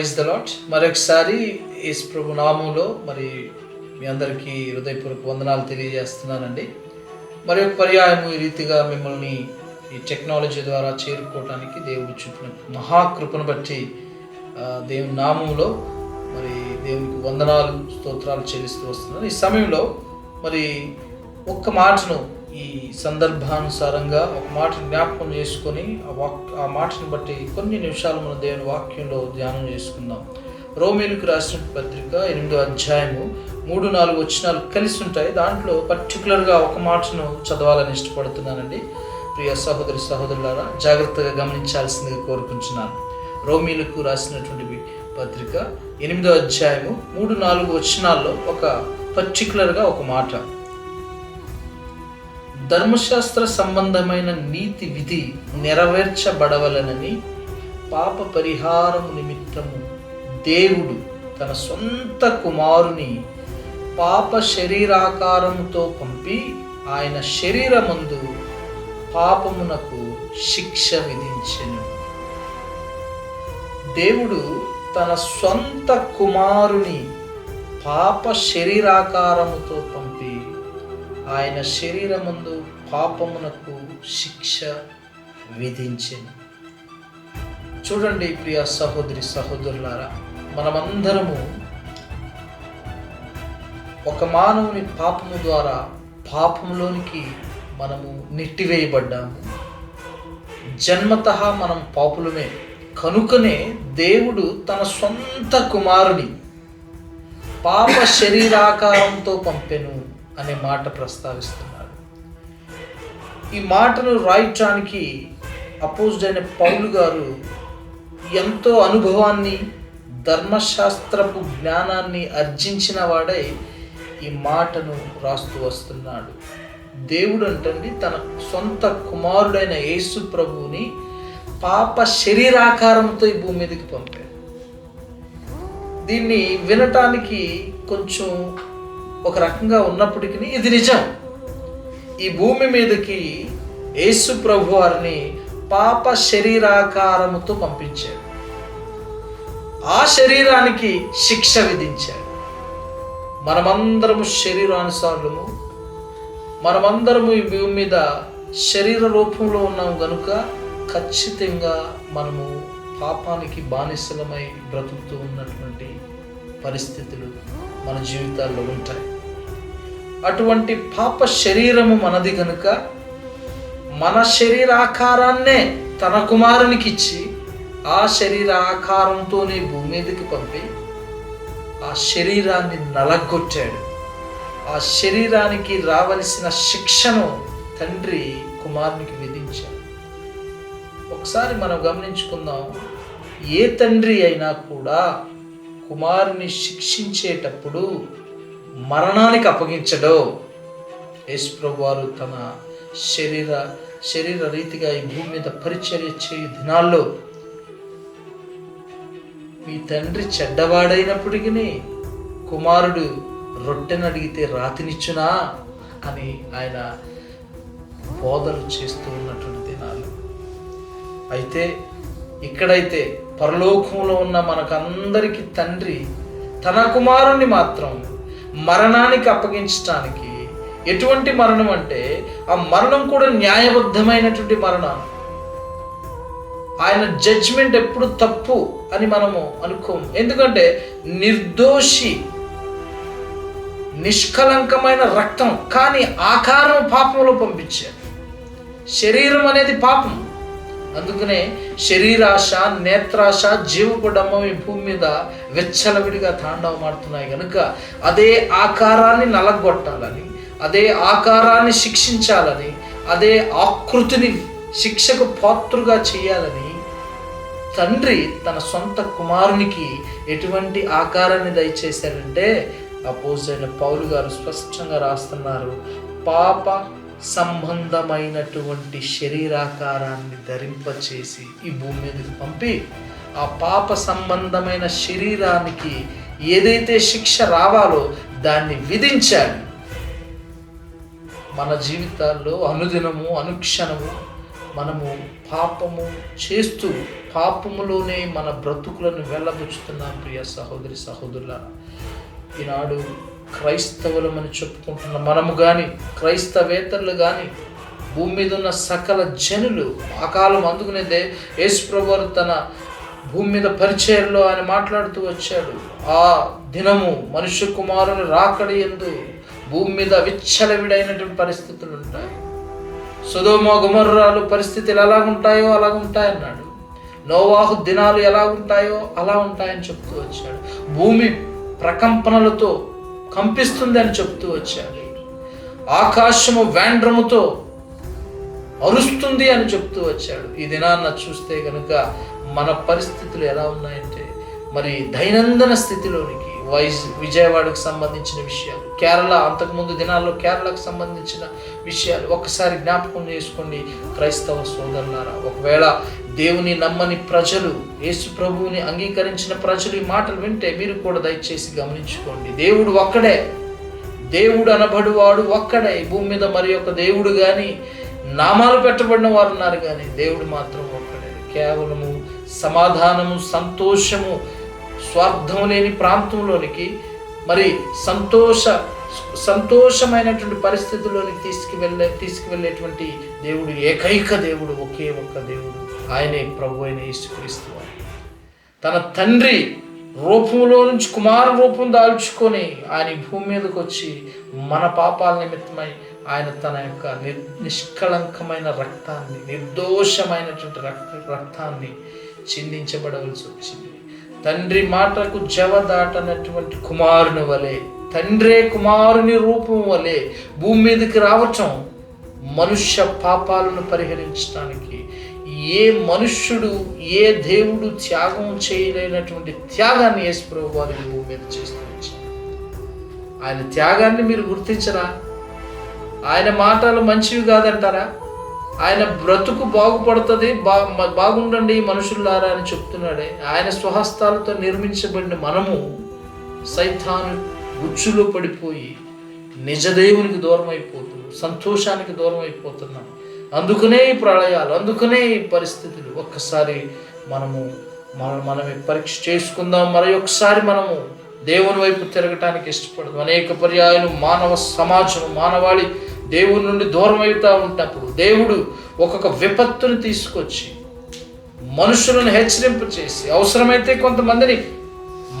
Praise the Lord మరొకసారి ఈస్ ప్రభు నామంలో మరి మీ అందరికీ హృదయపూర్వక వందనాలు తెలియజేస్తున్నానండి. మరి ఒక పర్యాయం ఈ రీతిగా మిమ్మల్ని ఈ టెక్నాలజీ ద్వారా చేరుకోవడానికి దేవుడు చూపిన మహాకృపను బట్టి దేవుని నామంలో మరి దేవునికి వందనాలు స్తోత్రాలు చెల్లిస్తూ వస్తున్నాను. ఈ సమయంలో మరి ఒక్క మాటను ఈ సందర్భానుసారంగా ఒక మాట జ్ఞాపకం చేసుకొని ఆ వాక్ ఆ మాటను బట్టి కొన్ని నిమిషాలు మనం దేవుని వాక్యంలో ధ్యానం చేసుకుందాం. రోమేలుకు రాసిన పత్రిక ఎనిమిదో అధ్యాయము మూడు నాలుగు వచనాలు కలిసి ఉంటాయి. దాంట్లో పర్టికులర్గా ఒక మాటను చదవాలని ఇష్టపడుతున్నానండి. ప్రియ సహోదరి సహోదరులారా జాగ్రత్తగా గమనించాల్సిందిగా కోరుకుంటున్నాను. రోమీలకు రాసినటువంటి పత్రిక ఎనిమిదో అధ్యాయము మూడు నాలుగు వచనాల్లో ఒక పర్టికులర్గా ఒక మాట. ధర్మశాస్త్ర సంబంధమైన నీతి విధి నెరవేర్చబడవలనని పాప పరిహారము నిమిత్తము దేవుడు తన సొంత కుమారుని పాప శరీరాకారముతో పంపి ఆయన శరీరమందు పాపమునకు శిక్ష విధించెను. దేవుడు తన సొంత కుమారుని పాప శరీరాకారముతో పంపి ఆయన శరీరమందు పాపమునకు శిక్ష విధించింది చూడండి ప్రియ సహోదరి సహోదరులారా మనమందరము ఒక మానవుని పాపము ద్వారా పాపములోనికి మనము నెట్టివేయబడ్డాము. జన్మత మనం పాపులమే కనుకనే దేవుడు తన సొంత కుమారుని పాప శరీరాకారంతో పంపెను అనే మాట ప్రస్తావిస్తున్నాడు. ఈ మాటను రాయటానికి అపోజ్డ్ అయిన పౌలు గారు ఎంతో అనుభవాన్ని ధర్మశాస్త్రపు జ్ఞానాన్ని అర్జించిన వాడై ఈ మాటను రాస్తూ వస్తున్నాడు. దేవుడు అంటండి తన సొంత కుమారుడైన యేసు ప్రభువుని పాప శరీరాకారంతో ఈ భూమి మీదకి పంపాడు దీన్ని వినటానికి కొంచెం ఒక రకంగా ఉన్నప్పటికీ ఇది నిజం. ఈ భూమి మీదకి యేసు ప్రభు వారిని పాప శరీరాకారముతో పంపించాడు. ఆ శరీరానికి శిక్ష విధించాడు. మనమందరము శరీరానుసారులము. మనమందరము ఈ భూమి మీద శరీర రూపంలో ఉన్నాం కనుక ఖచ్చితంగా మనము పాపానికి బానిసలమై బ్రతుకుతూ ఉన్నటువంటి పరిస్థితులు మన జీవితాల్లో ఉంటాయి. అటువంటి పాప శరీరము మనది కనుక మన శరీరాకారాన్నే తన కుమారునికి ఇచ్చి ఆ శరీర ఆకారంతోనే భూమి మీదకి పంపి ఆ శరీరాన్ని నలగొట్టాడు. ఆ శరీరానికి రావలసిన శిక్షను తండ్రి కుమారునికి విధించాడు. ఒకసారి మనం గమనించుకుందాం ఏ తండ్రి అయినా కూడా కుమారుని శిక్షించేటప్పుడు మరణానికి అప్పగించడో. యేసుప్రభు వారు తన శరీర శరీర రీతిగా ఈ భూమి మీద పరిచర్య చేయు దినాల్లో మీ తండ్రి చెడ్డవాడైనప్పటికీ కుమారుడు రొట్టెను అడిగితే రాతినిచ్చునా అని ఆయన బోధలు చేస్తూ ఉన్నటువంటి దినాలు. అయితే ఇక్కడైతే పరలోకంలో ఉన్న మనకందరికీ తండ్రి తన కుమారుణ్ణి మాత్రం మరణానికి అప్పగించటానికి ఎటువంటి మరణం అంటే ఆ మరణం కూడా న్యాయబద్ధమైనటువంటి మరణం. ఆయన జడ్జిమెంట్ ఎప్పుడు తప్పు అని మనము అనుకోము. ఎందుకంటే నిర్దోషి నిష్కలంకమైన రక్తం కానీ ఆకారం పాపంలో పంపించారు శరీరం అనేది పాపం. అందుకనే శరీరాశ నేత్రాశ జీవపు డమ్మం ఈ భూమి మీద వెచ్చలవిడిగా తాండవమాడుతున్నాయి కనుక అదే ఆకారాన్ని నలగొట్టాలని అదే ఆకారాన్ని శిక్షించాలని అదే ఆకృతిని శిక్షకు పాత్రుగా చేయాలని తండ్రి తన సొంత కుమారునికి ఎటువంటి ఆకారాన్ని దయచేశారంటే అపోజైన పౌలు గారు స్పష్టంగా రాస్తున్నారు పాప సంబంధమైనటువంటి శరీరాకారాన్ని ధరింపచేసి ఈ భూమి మీదకి పంపి ఆ పాప సంబంధమైన శరీరానికి ఏదైతే శిక్ష రావాలో దాన్ని విధించాడు మన జీవితాల్లో అనుదినము అనుక్షణము మనము పాపము చేస్తూ పాపములోనే మన బ్రతుకులను వెళ్ళబుచ్చుతున్నాం ప్రియ సహోదరి సహోదరుల ఈనాడు క్రైస్తవులమని చెప్పుకుంటున్న మనము కానీ క్రైస్తవేతరులు కానీ భూమి మీద ఉన్న సకల జనులు ఆ కాలం అందుకునేదే యేసుప్రభువారు తన భూమి మీద పరిచయంలో ఆయన మాట్లాడుతూ వచ్చాడు. ఆ దినము మనుష్య కుమారుని రాకడి ఎందు భూమి మీద విచ్చలవిడైనటువంటి పరిస్థితులు ఉంటాయి. సుధోమ గుమర్రాలు పరిస్థితులు ఎలా ఉంటాయో అలా ఉంటాయన్నాడు. నోవాహు దినాలు ఎలా ఉంటాయో అలా ఉంటాయని చెప్తూ వచ్చాడు. భూమి ప్రకంపనలతో కంపిస్తుంది అని చెప్తూ వచ్చాడు. ఆకాశము వేండ్రముతో అరుస్తుంది అని చెప్తూ వచ్చాడు. ఈ దినాన్న చూస్తే కనుక మన పరిస్థితులు ఎలా ఉన్నాయంటే మరి దైనందిన స్థితిలోనికి వైజ్ విజయవాడకు సంబంధించిన విషయాలు. కేరళ అంతకుముందు దినాల్లో కేరళకు సంబంధించిన విషయాలు ఒకసారి జ్ఞాపకం చేసుకోండి. క్రైస్తవ సోదరులారా ఒకవేళ దేవుని నమ్మని ప్రజలు యేసు ప్రభువుని అంగీకరించిన ప్రజలు ఈ మాటలు వింటే మీరు కూడా దయచేసి గమనించుకోండి. దేవుడు ఒక్కడే. దేవుడు అనబడువాడు ఒక్కడే. ఈ భూమి మీద మరి ఒక దేవుడు కానీ నామాలు పెట్టబడిన వారు ఉన్నారు కానీ దేవుడు మాత్రం ఒక్కడే. కేవలము సమాధానము సంతోషము స్వార్థం లేని ప్రాంతంలోనికి మరి సంతోష సంతోషమైనటువంటి పరిస్థితుల్లోనికి తీసుకువెళ్ళే తీసుకువెళ్ళేటువంటి దేవుడు ఏకైక దేవుడు ఒకే ఒక్క దేవుడు ఆయనే ప్రభు అయిన యేసుక్రీస్తు తన తండ్రి రూపంలో నుంచి కుమార రూపం దాల్చుకొని ఆయన భూమి మీదకి వచ్చి మన పాపాల నిమిత్తమై ఆయన తన యొక్క నిర్ నిష్కళంకమైన రక్తాన్ని నిర్దోషమైనటువంటి రక్త రక్తాన్ని చిందించబడవలసి వచ్చింది. తండ్రి మాటకు జవదాటనటువంటి కుమారుని వలె తండ్రే కుమారుని రూపం వలె భూమి మీదకి రావటం మనుష్య పాపాలను పరిహరించడానికి ఏ మనుష్యుడు ఏ దేవుడు త్యాగం చేయలేనటువంటి త్యాగాన్ని యేసుప్రభు వారి భూమి మీద చేస్తూ ఆయన త్యాగాన్ని మీరు గుర్తించరా? ఆయన మాటలు మంచివి కాదంటారా? ఆయన బ్రతుకు బాగుపడుతుంది బా బాగుండండి మనుషులారా అని చెప్తున్నాడే. ఆయన స్వహస్తాలతో నిర్మించబడిన మనము సైతాను గుచ్చులో పడిపోయి నిజదేవునికి దూరం అయిపోతున్నాం సంతోషానికి దూరం అయిపోతున్నాం అందుకనే ఈ ప్రళయాలు అందుకనే ఈ పరిస్థితులు ఒక్కసారి మనము మన మనమే పరీక్ష చేసుకుందాం. మరి ఒకసారి మనము దేవుని వైపు తిరగటానికి ఇష్టపడదు. అనేక పర్యాయాలు మానవ సమాజం మానవాళి దేవుడి నుండి దూరం అవుతూ ఉంటప్పుడు దేవుడు ఒక్కొక్క విపత్తుని తీసుకొచ్చి మనుషులను హెచ్చరింపు చేసి అవసరమైతే కొంతమందిని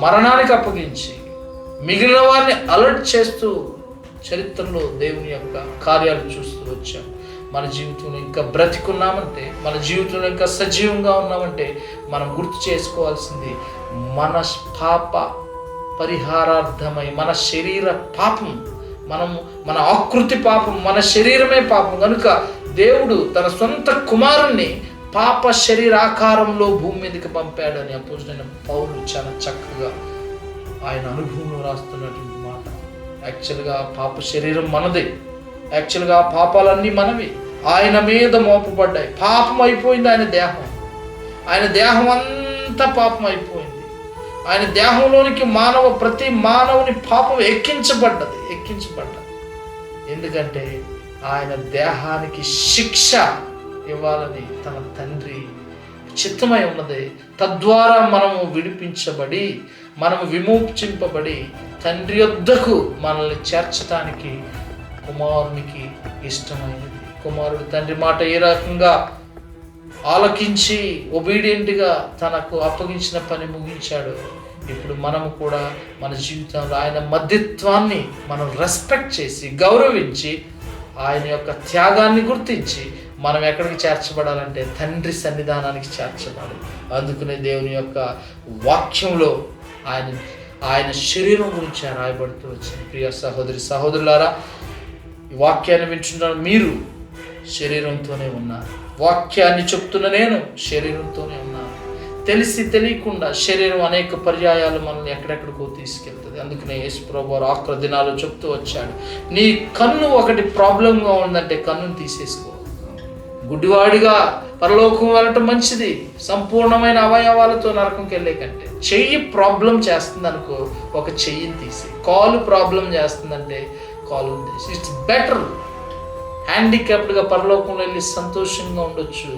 మరణానికి అప్పగించి మిగిలిన వారిని అలర్ట్ చేస్తూ చరిత్రలో దేవుని యొక్క కార్యాలు చూస్తూ వచ్చాం మన జీవితంలో ఇంకా బ్రతికున్నామంటే మన జీవితంలో ఇంకా సజీవంగా ఉన్నామంటే మనం గుర్తు చేసుకోవాల్సింది మన పాప పరిహారార్థమై మన శరీర పాపం మనము మన ఆకృతి పాపం మన శరీరమే పాపం. కనుక దేవుడు తన సొంత కుమారుణ్ణి పాప శరీరాకారంలో భూమి మీదకి పంపాడని అపోజిన పౌరులు చాలా చక్కగా ఆయన అనుభవంలో రాస్తున్నటువంటి మాట. యాక్చువల్గా పాప శరీరం మనదే. యాక్చువల్గా పాపాలన్నీ మనవి. ఆయన మీద మోపబడ్డాయి. పాపం అయిపోయింది ఆయన దేహం. ఆయన దేహం అంతా పాపం అయిపోయింది. ఆయన దేహంలోనికి మానవ ప్రతి మానవుని పాపం ఎక్కించబడ్డది ఎక్కించబడ్డది. ఎందుకంటే ఆయన దేహానికి శిక్ష ఇవ్వాలని తన తండ్రి చిత్తమై ఉన్నది. తద్వారా మనము విడిపించబడి మనము విమోచింపబడి తండ్రి యొద్దకు మనల్ని చేర్చటానికి కుమారునికి ఇష్టమైనది. కుమారుడు తండ్రి మాట ఏ రకంగా ఆలకించి ఒబీడియంట్గా తనకు అప్పగించిన పని ముగించాడు. ఇప్పుడు మనము కూడా మన జీవితంలో ఆయన మధ్యత్వాన్ని మనం రెస్పెక్ట్ చేసి గౌరవించి ఆయన యొక్క త్యాగాన్ని గుర్తించి మనం ఎక్కడికి చేర్చబడాలంటే తండ్రి సన్నిధానానికి చేర్చబడాలి. అందుకనే దేవుని యొక్క వాక్యంలో ఆయన ఆయన శరీరం గురించి రాయబడుతూ వచ్చింది. ప్రియ సహోదరి సహోదరులారా ఈ వాక్యాన్ని వింటున్న మీరు శరీరంతోనే ఉన్నారు. వాక్యాన్ని చెప్తున్న నేను శరీరంతోనే ఉన్నాను. తెలిసి తెలియకుండా శరీరం అనేక పర్యాయాలు మనల్ని ఎక్కడెక్కడికో తీసుకెళ్తుంది. అందుకనే యేసు ప్రభు వారు ఆక్ర దినాలు చెప్తూ వచ్చాడు నీ కన్ను ఒకటి ప్రాబ్లంగా ఉందంటే కన్నును తీసేసుకో. గుడ్డివాడిగా పరలోకం వెళ్ళటం మంచిది సంపూర్ణమైన అవయవాలతో నరకంకి వెళ్ళే కంటే. చెయ్యి ప్రాబ్లం చేస్తుంది అనుకో ఒక చెయ్యిని తీసి కాలు ప్రాబ్లం చేస్తుందంటే కాలు తీసి ఇట్స్ బెటర్ హ్యాండిక్యాప్డ్గా పరలోకంలో వెళ్ళి సంతోషంగా ఉండొచ్చు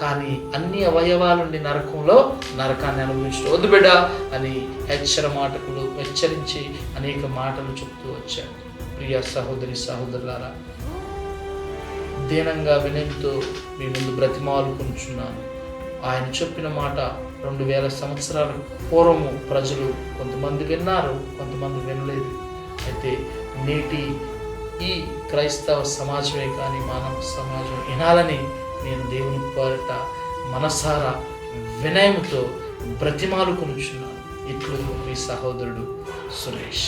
కానీ అన్ని అవయవాలుండి నరకంలో నరకాన్ని అనుభవించడం వద్దు బిడ్డ అని హెచ్చర మాటకులు హెచ్చరించి అనేక మాటలు చెప్తూ వచ్చాడు ప్రియ సహోదరి సహోదరులారా దీనంగా వినయంతో మీ ముందు బ్రతిమాలుకుంటున్నాను. ఆయన చెప్పిన మాట రెండు వేల సంవత్సరాల పూర్వము ప్రజలు కొంతమంది విన్నారు కొంతమంది వినలేదు. అయితే నేటి ఈ క్రైస్తవ సమాజమే కానీ మానవ సమాజం వినాలని నేను దేవుని పాట మనసారా వినయముతో బ్రతిమాలుకొనుచున్నాను. ఇట్లు మీ సహోదరుడు సురేష్.